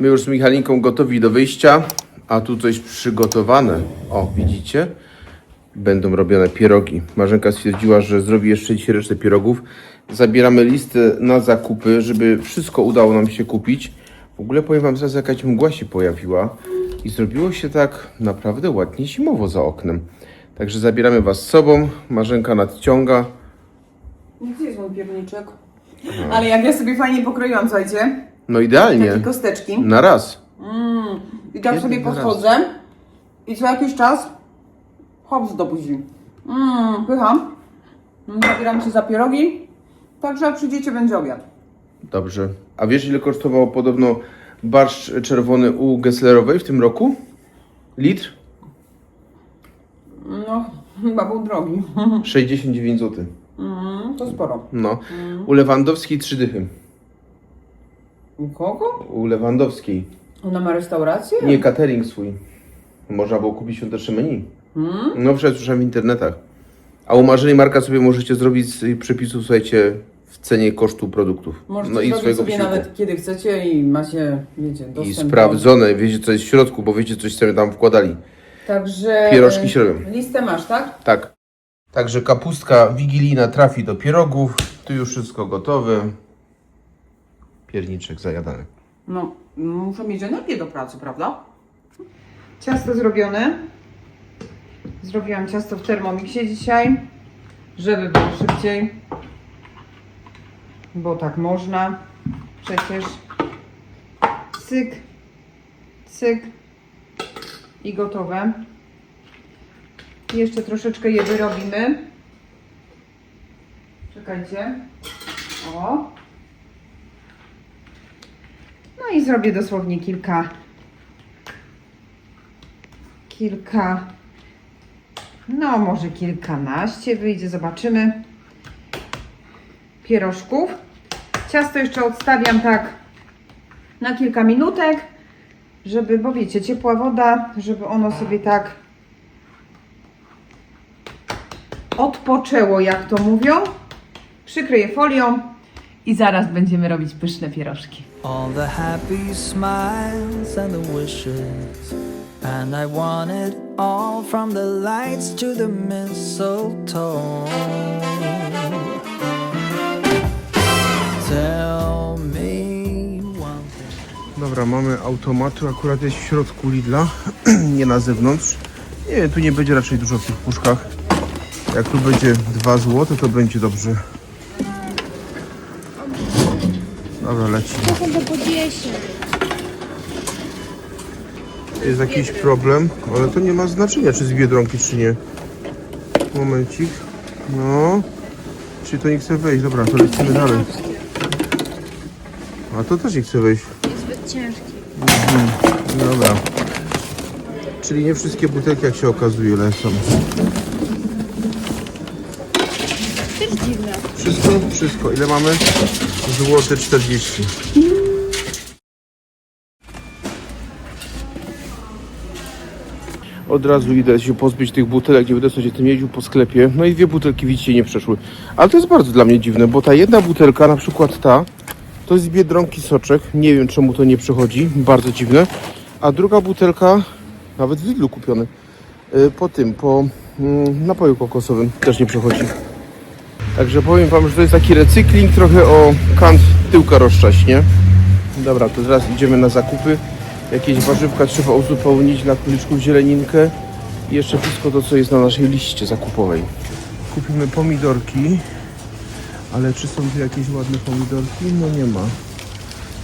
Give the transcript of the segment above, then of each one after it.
My już z Michalinką gotowi do wyjścia, a tu coś przygotowane. O, widzicie? Będą robione pierogi. Marzenka stwierdziła, że zrobi jeszcze dzisiaj resztę pierogów. Zabieramy listę na zakupy, żeby wszystko udało nam się kupić. W ogóle powiem wam zaraz, jakaś mgła się pojawiła i zrobiło się tak naprawdę ładnie zimowo za oknem. Także zabieramy was z sobą. Marzenka nadciąga. Gdzie jest mój pierniczek? Ale jak ja sobie fajnie pokroiłam, słuchajcie. No idealnie. Takie kosteczki. Na raz. Mm. I tak sobie na raz. podchodzę. I co jakiś czas hops do buzi. Mmm, pycham. Mm, Zabieram się za pierogi. Także jak przyjdziecie, będzie obiad. Dobrze. A wiesz, ile kosztował podobno barszcz czerwony u Gesslerowej w tym roku? Litr? No, chyba był drogi. 69 zł. Mm, to sporo. No. U Lewandowskiej trzy dychy. U kogo? U Lewandowskiej. Ona ma restaurację? Nie, catering swój. Można było kupić świąteczne menu. Mm? No, przecież słyszałem w internetach. A u Marzeni Marka sobie możecie zrobić z przepisów, słuchajcie, w cenie kosztu produktów. Możecie no i zrobić swojego sobie wysiłku. nawet kiedy chcecie i macie, wiecie, dostęp I do- sprawdzone, wiecie co jest w środku, bo wiecie coś sobie tam wkładali. Także... Pierożki się robią. Listę masz, tak? Tak. Także kapustka wigilijna trafi do pierogów. Tu już wszystko gotowe. Pierniczek zajadany. No, muszę mieć energię do pracy, prawda? Ciasto zrobione. Zrobiłam ciasto w Thermomixie dzisiaj, żeby było szybciej. Bo tak można. Przecież cyk, cyk i gotowe. Jeszcze troszeczkę je wyrobimy. Czekajcie. O. No zrobię dosłownie kilka, kilka, no może kilkanaście wyjdzie, zobaczymy. Pierożków. Ciasto jeszcze odstawiam tak na kilka minutek, żeby, bo wiecie, ciepła woda, żeby ono sobie tak odpoczęło, jak to mówią. Przykryję folią i zaraz będziemy robić pyszne pierożki. All the happy smiles and the wishes. And I want it all from the lights to the mistletoe. Tell me one thing. Dobra, mamy automatu. Akurat jest w środku Lidla, nie na zewnątrz. Nie wiem, tu nie będzie raczej dużo w tych puszkach. Jak tu będzie 2 zł, to będzie dobrze. Dobra, leci. To chyba po 10. Jest jakiś problem, ale to nie ma znaczenia, czy z Biedronki, czy nie. Momencik. No. Czy to nie chce wejść? Dobra, to lecimy dalej. A to też nie chce wejść. Jest zbyt ciężki. Dobra. Czyli nie wszystkie butelki, jak się okazuje, lecą. Też dziwne. Wszystko? Ile mamy? Złote 40. Od razu idę się pozbyć tych butelek, nie będę sobie tym jeździł po sklepie. No i dwie butelki widzicie nie przeszły. Ale to jest bardzo dla mnie dziwne, bo ta jedna butelka, na przykład ta, to jest z Biedronki soczek. Nie wiem czemu to nie przechodzi. Bardzo dziwne. A druga butelka, nawet w Lidlu kupiony, y, po tym, po mm, napoju kokosowym też nie przechodzi. Także powiem Wam, że to jest taki recykling, trochę o kant tyłka rozczaść, nie? Dobra, to teraz idziemy na zakupy. Jakieś warzywka trzeba uzupełnić dla króliczków zieleninkę. I jeszcze wszystko to, co jest na naszej liście zakupowej. Kupimy pomidorki. Ale czy są tu jakieś ładne pomidorki? No nie ma.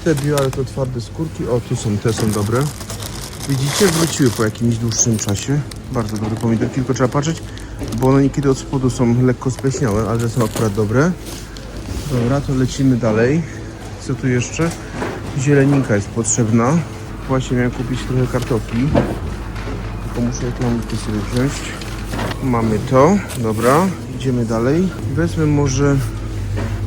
Te bio, ale to twarde skórki. O, tu są, te są dobre. Widzicie, wróciły po jakimś dłuższym czasie. Bardzo dobre pomidorki, tylko trzeba patrzeć, bo one niekiedy od spodu są lekko spleśniałe, ale są akurat dobre. Dobra, to lecimy dalej. Co tu jeszcze? Zieleninka jest potrzebna. Właśnie miałem kupić trochę kartofli. Tylko muszę reklamówki sobie wziąć. Mamy to, dobra, idziemy dalej. Wezmę może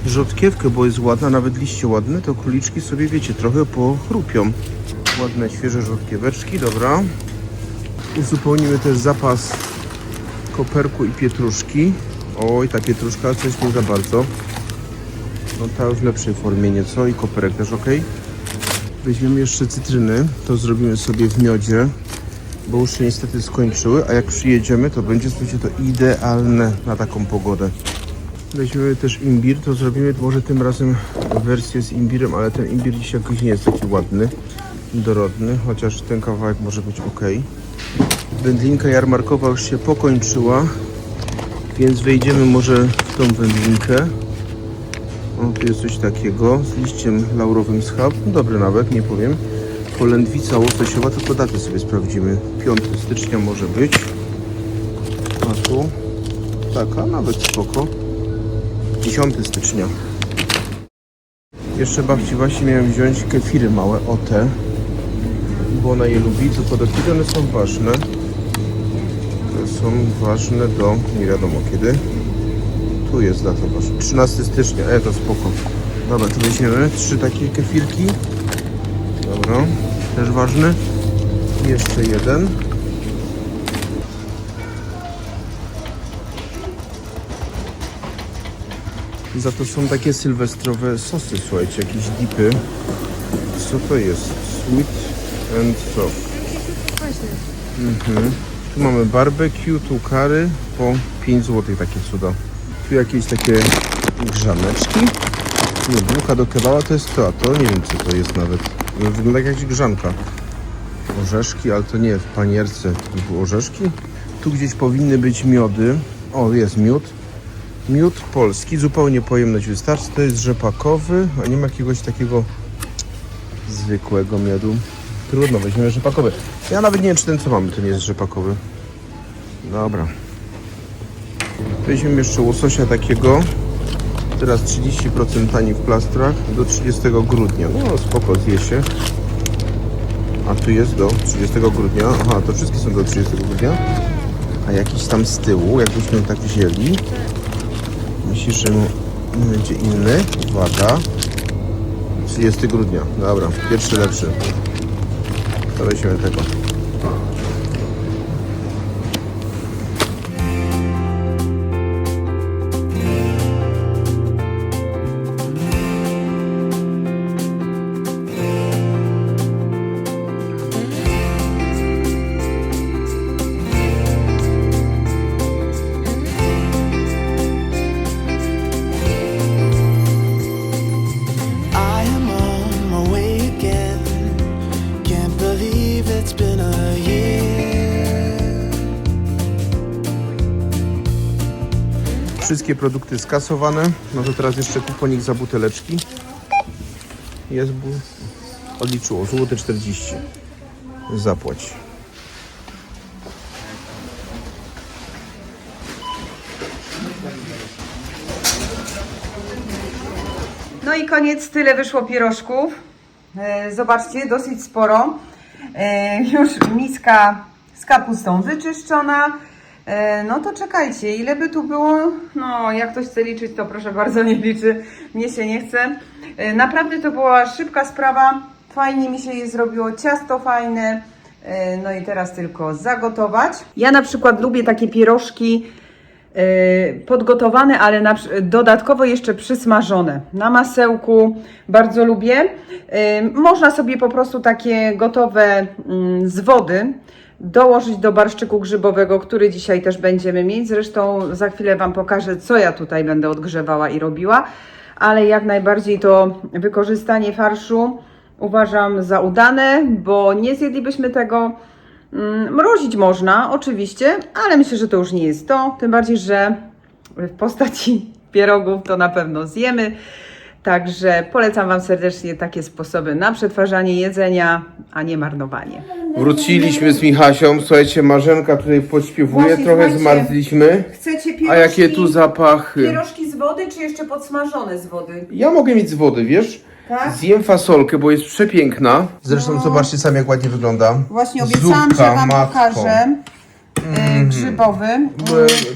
rzodkiewkę, bo jest ładna, nawet liście ładne, to króliczki sobie, wiecie, trochę pochrupią. Ładne, świeże rzodkieweczki, dobra. Uzupełnimy też zapas koperku i pietruszki. Oj, ta pietruszka coś nie za bardzo. No ta już w lepszej formie nieco i koperek też ok. Weźmiemy jeszcze cytryny, to zrobimy sobie w miodzie, bo już się niestety skończyły, a jak przyjedziemy, to będzie, słuchajcie, to idealne na taką pogodę. Weźmiemy też imbir, to zrobimy może tym razem wersję z imbirem, ale ten imbir dzisiaj jakoś nie jest taki ładny, dorodny, chociaż ten kawałek może być ok. Wędlinka jarmarkowa już się pokończyła, więc wejdziemy może w tą wędlinkę. O, tu jest coś takiego z liściem laurowym schab. No, Dobry nawet, nie powiem. Polędwica łososiowa, tylko datę sobie sprawdzimy. 5 stycznia może być. A tu taka, nawet spoko. 10 stycznia. Jeszcze babci właśnie miałem wziąć kefiry małe, o te. Bo ona je lubi, tylko do kiedy one są ważne? To są ważne do nie wiadomo kiedy. Tu jest data wasza. 13 stycznia, e to spoko. Dobra, to weźmiemy trzy takie kefirki. Dobra, też ważny. Jeszcze jeden. Za to są takie sylwestrowe sosy, słuchajcie, jakieś dipy. Co to jest? Sweet and soft. Mhm. Tu mamy barbecue, tu kary po 5 zł takie cuda. Tu jakieś takie grzaneczki. Nie, bułka do kebaba to jest to, a to nie wiem co to jest nawet. Wygląda jak jakaś grzanka. Orzeszki, ale to nie w panierce, typu orzeszki. Tu gdzieś powinny być miody. O, jest miód. Miód polski, zupełnie pojemność wystarczy. To jest rzepakowy, a nie ma jakiegoś takiego zwykłego miodu. Trudno, weźmiemy rzepakowy. Ja nawet nie wiem, czy ten co mamy, nie jest rzepakowy. Dobra. Weźmiemy jeszcze łososia takiego. Teraz 30% taniej w plastrach do 30 grudnia. No spoko, zje się. A tu jest do 30 grudnia. Aha, to wszystkie są do 30 grudnia. A jakiś tam z tyłu, jakbyśmy tak wzięli. Myślisz, że będzie inny? Uwaga. 30 grudnia. Dobra, pierwszy lepszy. To weźmiemy tego. Wszystkie produkty skasowane. No to teraz jeszcze kuponik za buteleczki. Jest, bu... odliczyło, złote 40. Zapłać. No i koniec, tyle wyszło pierożków. E, Zobaczcie, dosyć sporo. E, Już miska z kapustą wyczyszczona. E, No to czekajcie, ile by tu było? No, jak ktoś chce liczyć, to proszę bardzo nie liczy. Mnie się nie chce. E, Naprawdę to była szybka sprawa. Fajnie mi się je zrobiło, ciasto fajne. E, No i teraz tylko zagotować. Ja na przykład lubię takie pierożki podgotowane, ale na, dodatkowo jeszcze przysmażone na masełku. Bardzo lubię. Można sobie po prostu takie gotowe mm, z wody dołożyć do barszczyku grzybowego, który dzisiaj też będziemy mieć. Zresztą za chwilę Wam pokażę, co ja tutaj będę odgrzewała i robiła. Ale jak najbardziej to wykorzystanie farszu uważam za udane, bo nie zjedlibyśmy tego. Mm, Mrozić można, oczywiście, ale myślę, że to już nie jest to. Tym bardziej, że w postaci pierogów to na pewno zjemy. Także polecam Wam serdecznie takie sposoby na przetwarzanie jedzenia, a nie marnowanie. Wróciliśmy z Michasią. Słuchajcie, Marzenka tutaj podśpiewuje. Właśnie, Trochę słuchajcie. zmarzliśmy. Chcecie pierożki, A jakie tu zapachy. pierożki z wody, czy jeszcze podsmażone z wody? Ja mogę mieć z wody, wiesz? Tak? Zjem fasolkę, bo jest przepiękna. Zresztą No. zobaczcie sami, jak ładnie wygląda. Właśnie obiecałam, Zupka, że Wam matko. pokażę e, grzybowy, mm,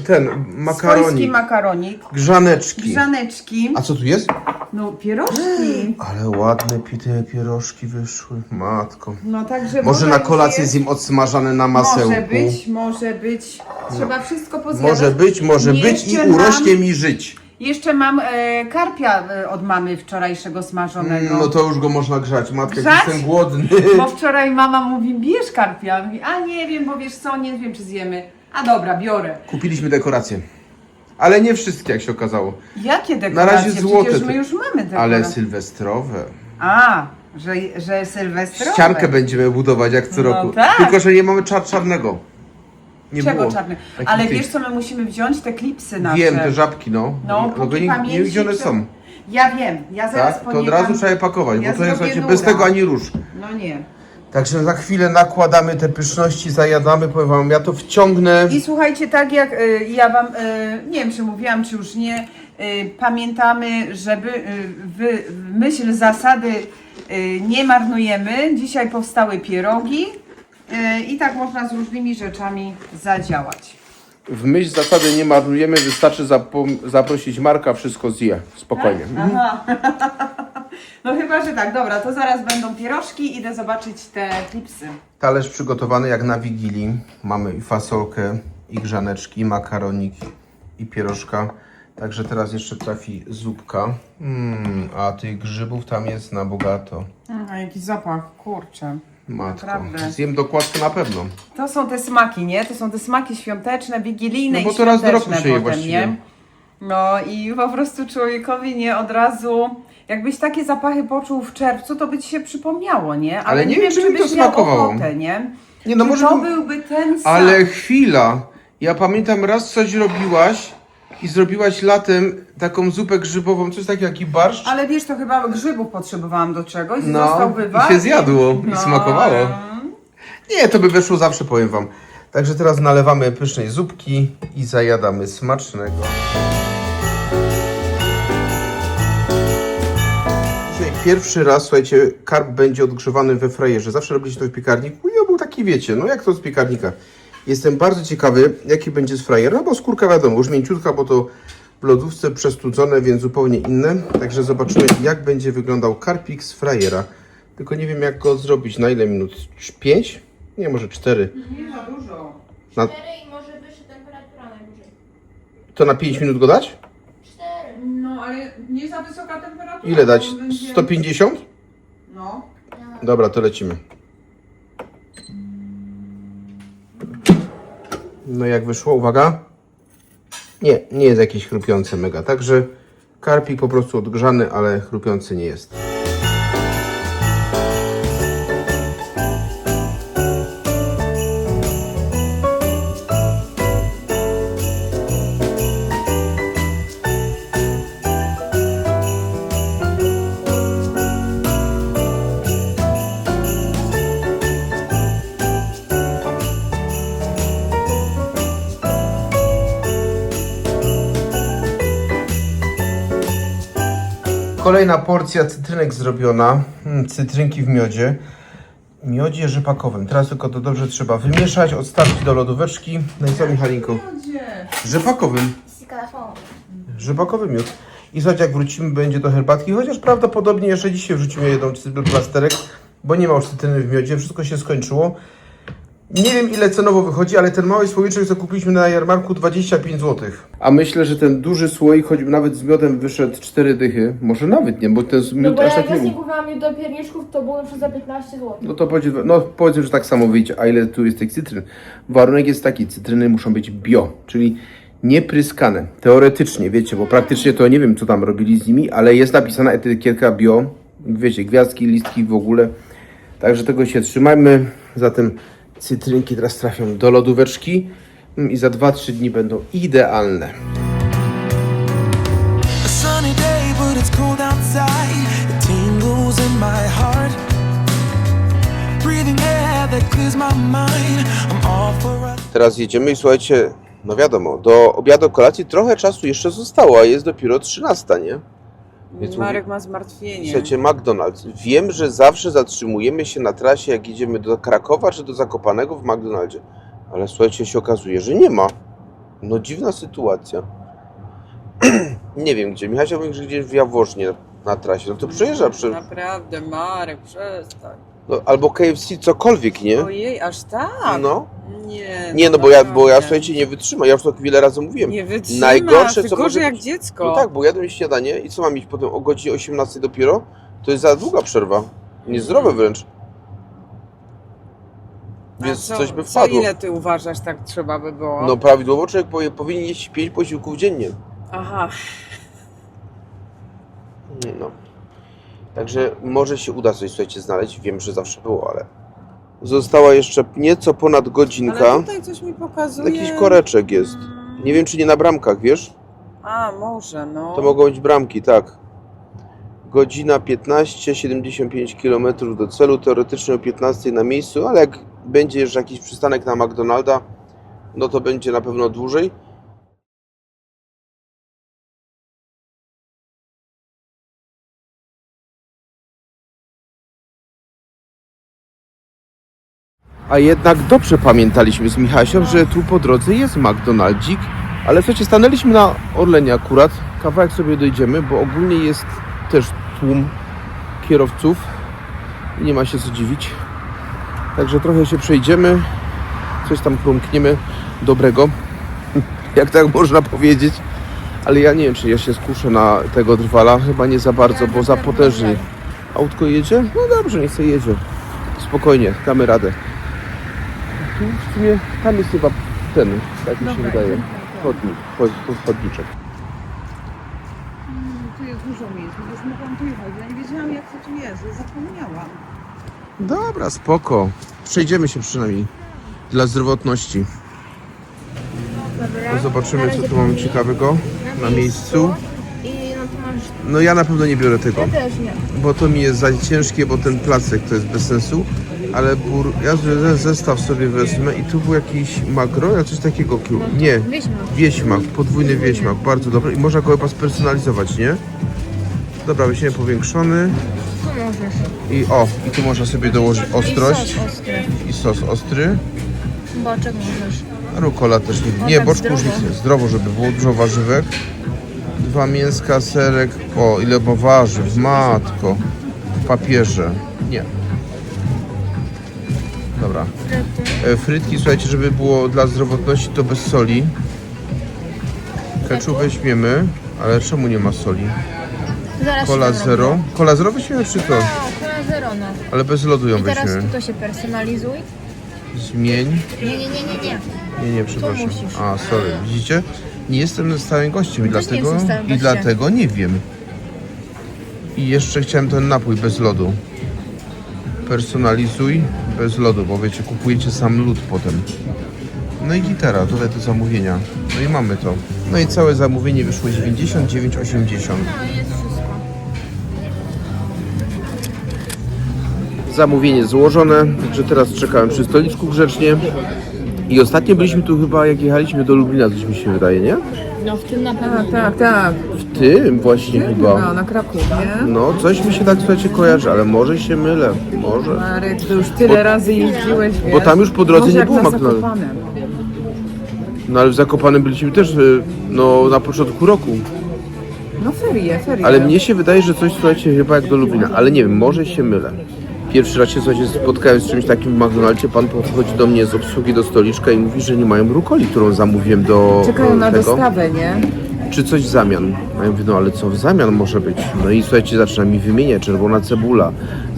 E, Ten, swojski makaronik, makaronik, grzaneczki. grzaneczki, A co tu jest? no pierożki. Ale ładne pite pierożki wyszły. Matko. No także Może na kolację jest- zjem odsmażane na masełku. Może być, może być. Trzeba wszystko pozjadać. Może być, może być i jeszcze nam- urośnie mi żyć. Jeszcze mam e, karpia e, od mamy wczorajszego smażonego. No to już go można grzać. Matka, Grzać? jestem głodny. Bo wczoraj mama mówi, bierz karpia. Mówi, a nie wiem, bo wiesz co, nie wiem czy zjemy. A dobra, biorę. Kupiliśmy dekoracje. Ale nie wszystkie, jak się okazało. Jakie dekoracje? razie złote Przecież to- my już mamy dekoracje. Ale sylwestrowe. A, że, że sylwestrowe. Ściankę będziemy budować jak co No roku. tak. Tylko, że nie mamy czar czarnego. Nie Czego było. czarny? Takich Ale tych- wiesz co, my musimy wziąć te klipsy nasze. Wiem, te żabki, no. No, póki nie, nie pamięci wiem, gdzie one przy- są. Ja wiem, ja zaraz Tak? To od razu trzeba je pakować, Ja bo to jest, słuchajcie, bez tego ani rusz. No nie. Także za chwilę nakładamy te pyszności, zajadamy, powiem wam, ja to wciągnę. I słuchajcie, tak jak y, ja wam, y, nie wiem czy mówiłam, czy już nie, y, pamiętamy, żeby y, wy, w myśl zasady y, nie marnujemy. Dzisiaj powstały pierogi i tak można z różnymi rzeczami zadziałać. W myśl zasady nie marnujemy, wystarczy zaprosić Marka, wszystko zje. Spokojnie. Aha. No chyba, że tak. Dobra, to zaraz będą pierożki. Idę zobaczyć te klipsy. Talerz przygotowany jak na Wigilii. Mamy i fasolkę, i grzaneczki, i makaronik, i pierożka. Także teraz jeszcze trafi zupka. Mm, a tych grzybów tam jest na bogato. A jaki zapach, kurczę. Matko. Naprawdę. Zjem dokładkę na pewno. To są te smaki, nie? To są te smaki świąteczne, wigilijne No bo i to raz do świąteczne roku się je potem, właściwie. nie? No i po prostu człowiekowi nie od razu... Jakbyś takie zapachy poczuł w czerwcu, to by ci się przypomniało, nie? Ale nie wiem, czy mi to byś miał smakowało. ochotę, nie? Nie, no czy może to bym- byłby ten sam. Ale chwila. Ja pamiętam raz coś robiłaś i zrobiłaś latem taką zupę grzybową, coś takiego jak i barszcz. Ale wiesz, to chyba grzybów potrzebowałam do czegoś, No, został i wywar. się zjadło i No, smakowało. Nie, to by weszło zawsze, powiem wam. Także teraz nalewamy pysznej zupki i zajadamy smacznego. Dzisiaj pierwszy raz, słuchajcie, karp będzie odgrzewany we frajerze. Zawsze robiliście to w piekarniku i on był taki, wiecie, no jak to z piekarnika. Jestem bardzo ciekawy, jaki będzie z frajera, no bo skórka wiadomo, już mięciutka, bo to w lodówce przestudzone, więc zupełnie inne. Także zobaczymy, jak będzie wyglądał karpik z frajera. Tylko nie wiem, jak go zrobić. Na ile minut? 5? Nie, może 4. Nie za dużo. Na, Cztery i może wyższa temperatura najwyżej. to na 5 minut go dać? Cztery. No, ale nie za wysoka temperatura. Ile dać? bo będzie- 150? No. Dobra, to lecimy. No jak wyszło, uwaga. Nie, nie jest jakieś chrupiące mega. Także karpik po prostu odgrzany, ale chrupiący nie jest. Kolejna porcja cytrynek zrobiona. Mm, Cytrynki w miodzie. Miodzie rzepakowym. Teraz tylko to dobrze trzeba wymieszać, odstawić do lodóweczki. No i co, Michalinko? Rzepakowym. Telefon. Rzepakowy miód. I słuchajcie, jak wrócimy, będzie do herbatki, chociaż prawdopodobnie jeszcze dzisiaj wrzucimy jedną plasterek, bo nie ma już cytryny w miodzie, wszystko się skończyło. Nie wiem ile cenowo wychodzi, ale ten mały słoiczek, co kupiliśmy na jarmarku, 25 zł. A myślę, że ten duży słoik, choćby nawet z miodem wyszedł 4 dychy, może nawet nie, bo ten No miód bo aż ja tak jak nie właśnie był. kupowałam miód do pierniczków, to było już za 15 zł. No to powiedz, no powiedzmy, że tak samo wyjdzie. A ile tu jest tych cytryn? Warunek jest taki, cytryny muszą być bio, czyli niepryskane. Teoretycznie, wiecie, bo praktycznie to nie wiem, co tam robili z nimi, ale jest napisana etykietka bio. Wiecie, gwiazdki, listki w ogóle. Także tego się trzymajmy. Zatem cytrynki teraz trafią do lodóweczki i za 2-3 dni będą idealne. Teraz jedziemy i słuchajcie, no wiadomo, do obiadu kolacji trochę czasu jeszcze zostało, a jest dopiero 13, nie? Więc Marek ma zmartwienie. Słuchajcie, McDonald's. Wiem, że zawsze zatrzymujemy się na trasie, jak idziemy do Krakowa czy do Zakopanego w McDonaldzie. Ale słuchajcie, się okazuje, że nie ma. No dziwna sytuacja. nie wiem gdzie. Michał mówi, że gdzieś w Jaworznie na trasie. No to przejeżdża przy... Naprawdę, Marek, przestań. No, albo KFC, cokolwiek, nie? Ojej, aż tak? No. Nie, Nie, no bo ja, bo ja naprawdę. słuchajcie, nie wytrzymam. Ja już to wiele razy mówiłem. Nie wytrzymasz, Najgorsze, co gorzej może jak być- dziecko. No tak, bo jadłem śniadanie i co mam iść potem o godzinie 18 dopiero? To jest za długa przerwa. Niezdrowe wręcz. A Więc co, coś by co wpadło. ile ty uważasz tak trzeba by było? No prawidłowo człowiek powie- powinien jeść 5 posiłków dziennie. Aha. No. Także może się uda coś, słuchajcie, znaleźć. Wiem, że zawsze było, ale... Została jeszcze nieco ponad godzinka. Ale tutaj coś mi pokazuje. Jakiś koreczek jest. Nie wiem, czy nie na bramkach, wiesz? A, może, no. To mogą być bramki, tak. Godzina 15, 75 km do celu, teoretycznie o 15 na miejscu, ale jak będzie jeszcze jakiś przystanek na McDonalda, no to będzie na pewno dłużej. A jednak dobrze pamiętaliśmy z Michasią, że tu po drodze jest McDonaldzik, ale słuchajcie, stanęliśmy na Orlenie akurat, kawałek sobie dojdziemy, bo ogólnie jest też tłum kierowców i nie ma się co dziwić. Także trochę się przejdziemy, coś tam krumkniemy dobrego, jak tak można powiedzieć. Ale ja nie wiem, czy ja się skuszę na tego drwala, chyba nie za bardzo, bo za potężnie. Autko jedzie? No dobrze, niech sobie jedzie. Spokojnie, damy radę. Tu w sumie tam jest chyba ten, tak mi się wydaje, chodnik, cho- chodniczek. Tu jest dużo miejsc, już mogłam tu jechać. Ja nie wiedziałam jak to tu jest, ja zapomniałam. Dobra, spoko. Przejdziemy się przynajmniej dla zdrowotności. Dobra. No zobaczymy, co tu mamy ciekawego na miejscu. I no to masz... No ja na pewno nie biorę tego, Ja też nie. bo to mi jest za ciężkie, bo ten placek to jest bez sensu. Ale bur... ja ze- zestaw sobie wezmę i tu był jakiś magro, ja coś takiego. kiu- Nie, wieśmak, podwójny wieśmak, bardzo dobry. I można go chyba spersonalizować, nie? Dobra, weźmiemy powiększony. Tu możesz. I o, i tu można sobie dołożyć ostrość I sos ostry. i sos ostry. Boczek możesz. Rukola też nie. O, Nie, tak boczku już nic nie. Zdrowo, żeby było dużo warzywek. Dwa mięska, serek. O, ile ma warzyw. Matko. Papierze. Nie. Dobra. E, Frytki, słuchajcie, żeby było dla zdrowotności, to bez soli. Ketchup weźmiemy, ale czemu nie ma soli? Zaraz się tam zero. Cola zero weźmiemy przy to, O, cola zero, no. ale bez lodu ją I teraz weźmiemy. tu to się personalizuj. Zmień. Nie, nie, nie, nie, nie. Nie, nie, przepraszam. musisz. A, sorry. Widzicie? Nie jestem stałym gościem i Też nie dlatego, jestem stałym i gościem. dlatego nie wiem. I jeszcze chciałem ten napój bez lodu. Personalizuj bez lodu, bo wiecie, kupujecie sam lód potem. No i gitara, tutaj te zamówienia. No i mamy to. No i całe zamówienie wyszło 99,80. No. Zamówienie złożone, także teraz czekałem przy stoliczku grzecznie. I ostatnio byliśmy tu chyba, jak jechaliśmy do Lublina, coś mi się wydaje, nie? No w tym na pewno. Tak, tak, tak. W tym właśnie chyba. na Krakowie. No, coś mi się tak słuchajcie kojarzy, ale może się mylę. Może. Marek, ty już tyle Bo- razy jeździłeś, wiesz? bo tam już po drodze Może nie jak było na McDonald's. Zakopanem. No ale w Zakopanem byliśmy też y, no, na początku roku. No ferie, ferie. Ale mnie się wydaje, że coś słuchajcie chyba jak do Lublina. Ale nie wiem, może się mylę. Pierwszy raz się słuchajcie, spotkałem z czymś takim w McDonaldzie. Pan podchodzi do mnie z obsługi do stoliczka i mówi, że nie mają rukoli, którą zamówiłem do Czekają na tego. dostawę, nie? Czy coś w zamian? A ja mówię, no ale co w zamian może być? No i słuchajcie, zaczyna mi wymieniać czerwona cebula,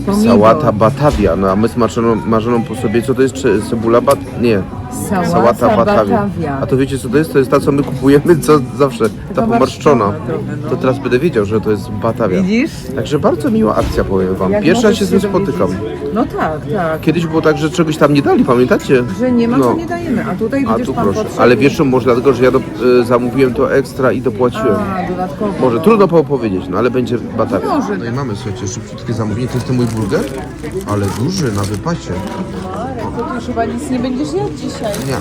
Pomidor. sałata batawia, no a my z marzoną, marzoną po sobie, co to jest cze- cebula bat... Nie, Sałata sałata batawia. batawia. A to wiecie co to jest? To jest ta, co my kupujemy, co zawsze, ta pomarszczona. no. To teraz będę wiedział, że to jest batawia. Widzisz? Także bardzo miła akcja, powiem wam. Jak możesz się z tym się dowiedzieć. spotykam. No tak, tak. Kiedyś było tak, że czegoś tam nie dali, pamiętacie? Że nie ma, No. to nie dajemy. A tutaj A widzisz, tu pan proszę. potrzebuje. Ale wiesz, czemu? może dlatego, że ja do, y, zamówiłem to ekstra i dopłaciłem. A, dodatkowo. Może no. trudno po- powiedzieć, no ale będzie batawia. Może. No i mamy, słuchajcie, szybciutkie zamówienie. To jest ten mój burger, ale duży, na wypacie. To już chyba nic nie będziesz jadł dzisiaj. Nie,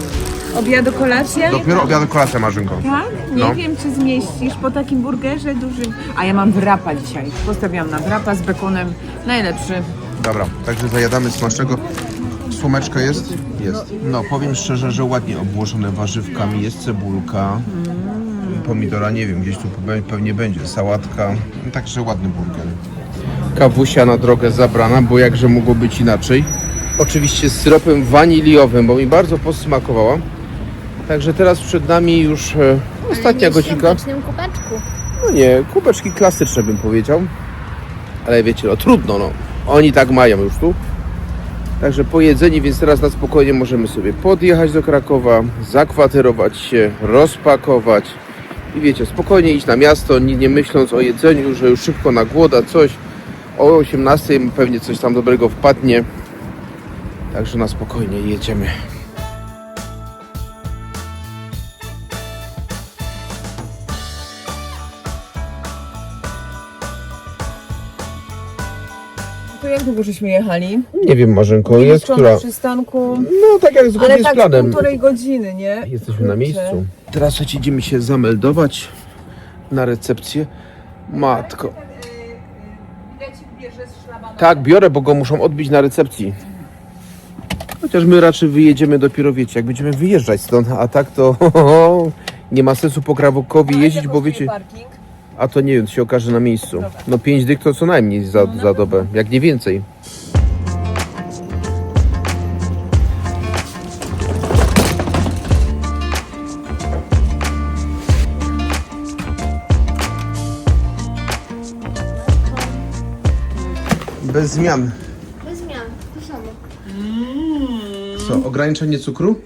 Obiadu, kolację? dopiero obiad kolację Marzynko. Tak? Nie No. wiem, czy zmieścisz po takim burgerze dużym. A ja mam wrapa dzisiaj. Postawiłam na wrapa z bekonem. Najlepszy. Dobra, także zajadamy smacznego. Słomeczka jest? Jest. No, powiem szczerze, że ładnie obłożone warzywkami. Jest cebulka, pomidora, nie wiem, gdzieś tu pe- pewnie będzie, sałatka. No, Także ładny burger. Kawusia na drogę zabrana, bo jakże mogło być inaczej. Oczywiście z syropem waniliowym, bo mi bardzo posmakowała. Także teraz przed nami już e, ostatnia nie w godzinka. świątecznym kubeczku. No nie, kubeczki klasyczne bym powiedział. Ale wiecie, no trudno, no. Oni tak mają już tu. Także pojedzeni, więc teraz na spokojnie możemy sobie podjechać do Krakowa, zakwaterować się, rozpakować i wiecie, spokojnie iść na miasto, nie, nie myśląc o jedzeniu, że już szybko na głoda, coś. O 18 pewnie coś tam dobrego wpadnie. Także na spokojnie jedziemy. To jak długo żeśmy jechali? Nie wiem, Marzenko, jest która... przystanku. No tak jak zgodnie Ale z tak planem. półtorej godziny, nie? Jesteśmy na Kurczę. miejscu. Teraz słuchajcie, idziemy się zameldować na recepcję. Matko. Tak, biorę, bo go muszą odbić na recepcji. Chociaż my raczej wyjedziemy dopiero, wiecie, jak będziemy wyjeżdżać stąd, a tak to nie ma sensu po Krakowie jeździć, bo wiecie, Parking. a to nie wiem, to się okaże na miejscu. No pięć dych to co najmniej za, za dobę, jak nie więcej. Bez zmian, to samo. Co, ograniczenie cukru?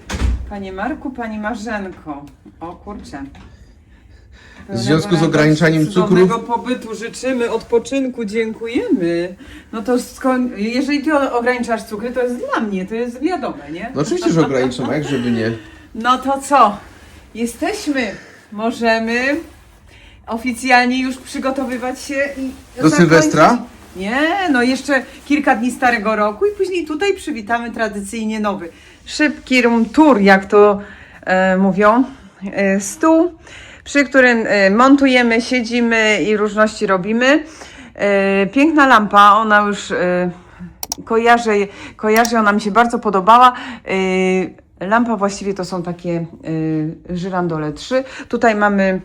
Panie Marku, Pani Marzenko. O kurczę. W związku z ograniczaniem cukru? pobytu życzymy, odpoczynku dziękujemy. No to skąd, jeżeli ty ograniczasz cukry, to jest dla mnie, to jest wiadome, nie? No oczywiście, że ograniczam, jak żeby nie. No to co? Jesteśmy. Możemy oficjalnie już przygotowywać się i Do zakończyć. Sylwestra? Nie, no jeszcze kilka dni starego roku i później tutaj przywitamy tradycyjnie nowy. Szybki room tour, jak to e, mówią. E, stół, przy którym e, montujemy, siedzimy i różności robimy. E, piękna lampa, ona już e, kojarzę, kojarzę, ona mi się bardzo podobała. E, lampa właściwie to są takie e, żyrandole 3. Tutaj mamy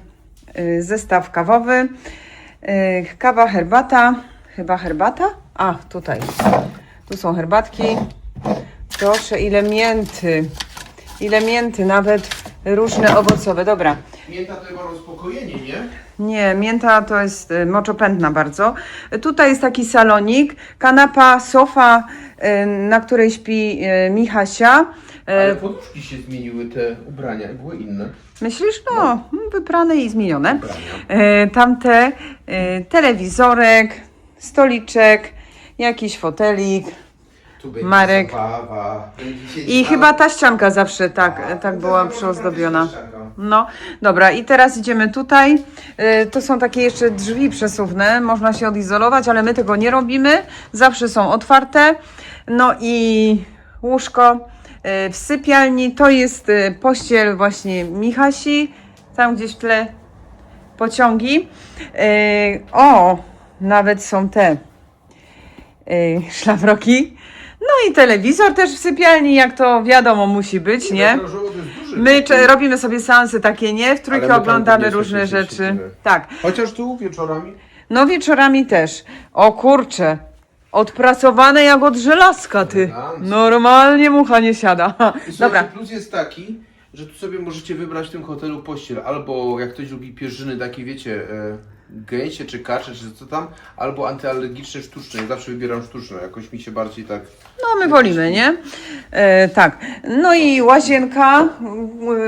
e, zestaw kawowy. E, Kawa, herbata. Chyba herbata? A, tutaj. Tu są herbatki. Proszę, ile mięty. Ile mięty, nawet różne owocowe. Dobra. Mięta to chyba uspokojenie, nie? Nie, mięta to jest y, moczopędna bardzo. Tutaj jest taki salonik, kanapa, sofa, y, na której śpi y, Michasia. Y, Ale poduszki się zmieniły, te ubrania, były inne. Myślisz? No, wyprane i zmienione. Ubrania. Y, Tamte, y, telewizorek, stoliczek, jakiś fotelik. Tu będzie Marek. zabawa, będzie się I chyba ta ścianka zawsze tak, tak była przyozdobiona. No, dobra, i teraz idziemy tutaj. Y, To są takie jeszcze drzwi przesuwne, można się odizolować, ale my tego nie robimy. Zawsze są otwarte. No i łóżko y, w sypialni. To jest y, pościel właśnie Michasi. Tam gdzieś w tle pociągi. Y, O, nawet są te y, szlafroki. No i telewizor też w sypialni, jak to wiadomo musi być, nie? Duży My cze- robimy sobie seansy takie, nie? W Ale trójkę tam oglądamy różne rzeczy. siedzimy. Tak. Chociaż tu wieczorami. No wieczorami też. O kurcze. Odpracowane jak od żelazka, ty. Elegancko. Normalnie mucha nie siada. Dobra. plus jest taki, że tu sobie możecie wybrać w tym hotelu pościel, albo jak ktoś lubi pierzyny takie, wiecie, e, gęsie czy kacze, czy co tam, albo antyalergiczne sztuczne. Ja zawsze wybieram sztuczne, jakoś mi się bardziej tak... No my wolimy, nie? E, tak. No i łazienka,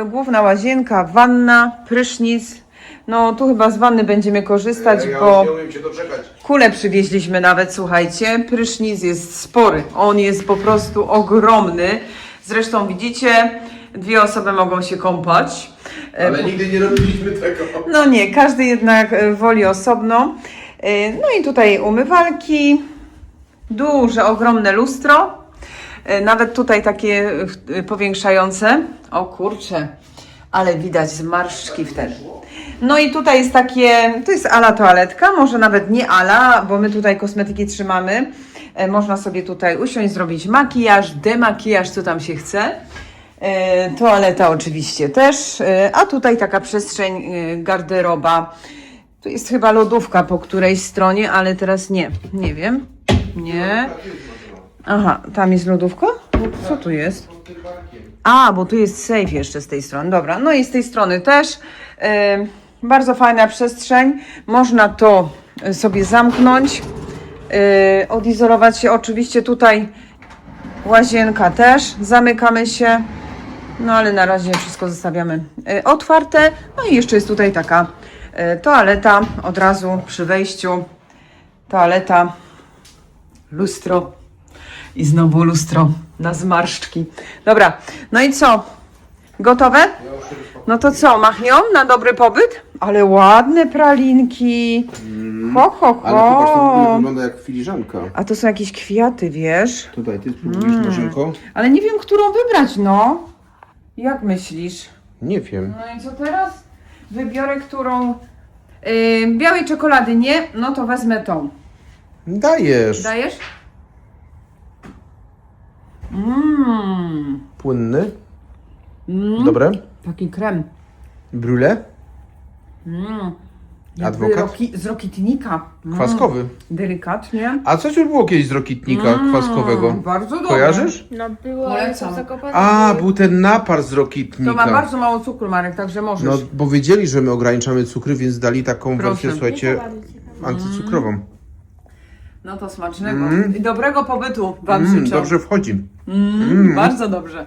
główna łazienka, wanna, prysznic. No tu chyba z wanny będziemy korzystać, ja bo... już nie umiem się doczekać. Kulę przywieźliśmy nawet, słuchajcie. Prysznic jest spory. On jest po prostu ogromny. Zresztą widzicie, dwie osoby mogą się kąpać. E, Ale nigdy nie robiliśmy tego. No nie, każdy jednak e, woli osobno. E, No i tutaj umywalki, duże, ogromne lustro. Nawet tutaj takie powiększające. O kurcze, ale widać zmarszczki wtedy. No i tutaj jest takie, to jest ala toaletka, może nawet nie ala, bo my tutaj kosmetyki trzymamy. Można sobie tutaj usiąść, zrobić makijaż, demakijaż, co tam się chce. E, Toaleta oczywiście też, e, a tutaj taka przestrzeń, e, garderoba. Tu jest chyba lodówka po której stronie, ale teraz nie, nie wiem. Nie. Aha, tam jest lodówka? Co tu jest? A, bo tu jest safe jeszcze z tej strony. Dobra, no i z tej strony też. Bardzo fajna przestrzeń. Można to sobie zamknąć. Odizolować się oczywiście tutaj łazienka też. Zamykamy się. No ale na razie wszystko zostawiamy e, otwarte. No i jeszcze jest tutaj taka e, toaleta od razu przy wejściu. Toaleta, lustro i znowu lustro na zmarszczki. Dobra, no i co? Gotowe? No to co, machnią na dobry pobyt? Ale ładne pralinki. Ho, ho, ho. Ale popatrz, to w ogóle wygląda jak filiżanka. A to są jakieś kwiaty, wiesz? Tutaj, ty spróbujesz Mm. Ale nie wiem, którą wybrać, no. Jak myślisz? Nie wiem. No i co teraz? Wybiorę którą. Yy, białej czekolady nie, no to wezmę tą. Dajesz. Dajesz? Mmm. Płynny. Mm. Dobre. Taki krem. Brule. Mm. Jakby Adwokat? Roki, z rokitnika. Mm. Kwaskowy. Delikatnie. A coś już było kiedyś z rokitnika Mm, kwaskowego? Bardzo dobre. Kojarzysz? No było, ale Polecam. zakopane. A, był ten napar z rokitnika. To ma bardzo mało cukru, Marek, także możesz. No, bo wiedzieli, że my ograniczamy cukry, więc dali taką Proszę. wersję, słuchajcie, antycukrową. No to smacznego. Mm. I dobrego pobytu Wam Mm, życzę. dobrze wchodzi. Mm, Bardzo dobrze.